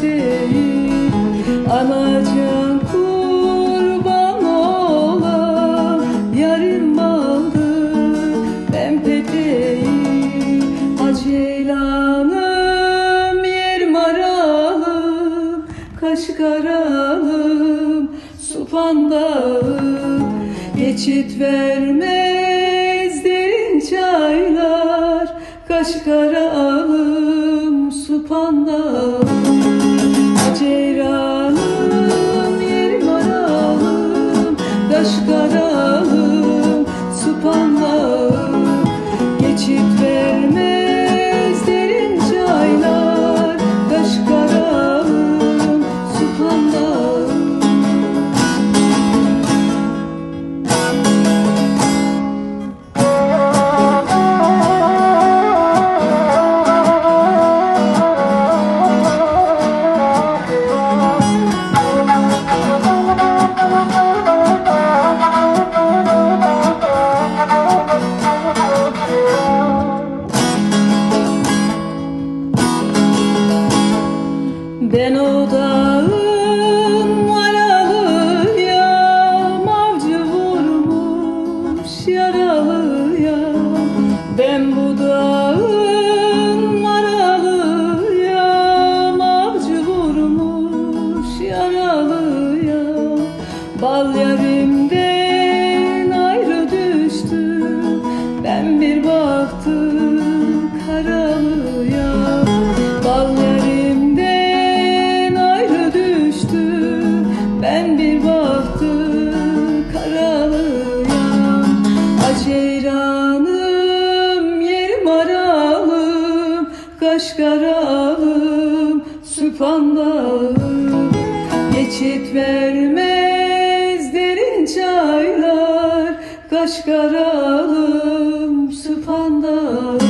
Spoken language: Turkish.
peteği Anacan kurban olan yarim baldır ben peteği Aceylanım yer maralım kaş karalım supan dağım Geçit vermez derin çaylar Kaş karalım Ben bu dağın varalıyam Avcı vurmuş yaralıyam Bal ayrı düştüm Ben bir baktım karalıya. Bal ayrı düştüm Ben bir Kaş karalım süphan dağım Geçit vermez derin çaylar Kaş karalım süphan dağım